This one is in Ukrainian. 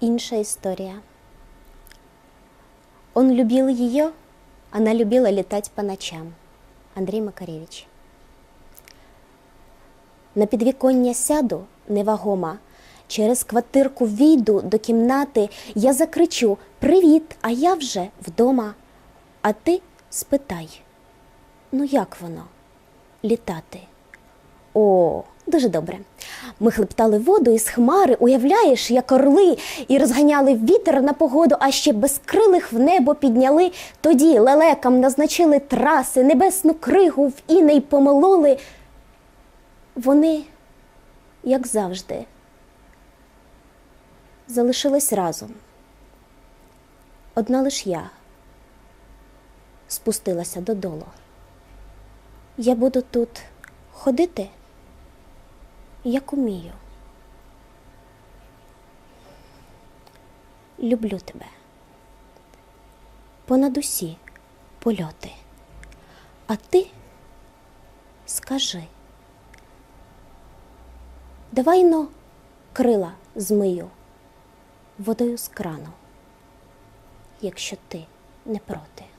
Інша история. Он любил ее, она любила летать по ночам. Андрій Макаревич. На підвіконня сяду невагома. Через квартирку війду до кімнати, я закричу Привіт, а я вже вдома. А ти спитай, ну як воно літати? О, дуже добре. Ми хлептали воду із хмари, уявляєш, як орли, і розганяли вітер на погоду, а ще безкрилих в небо підняли. Тоді лелекам назначили траси, небесну кригу в іней помололи. Вони, як завжди, залишились разом. Одна лиш я спустилася додолу. Я буду тут ходити, як умію. Люблю тебе. Понад усі польоти. А ти скажи. Давай но крила змию водою з крану, якщо ти не проти.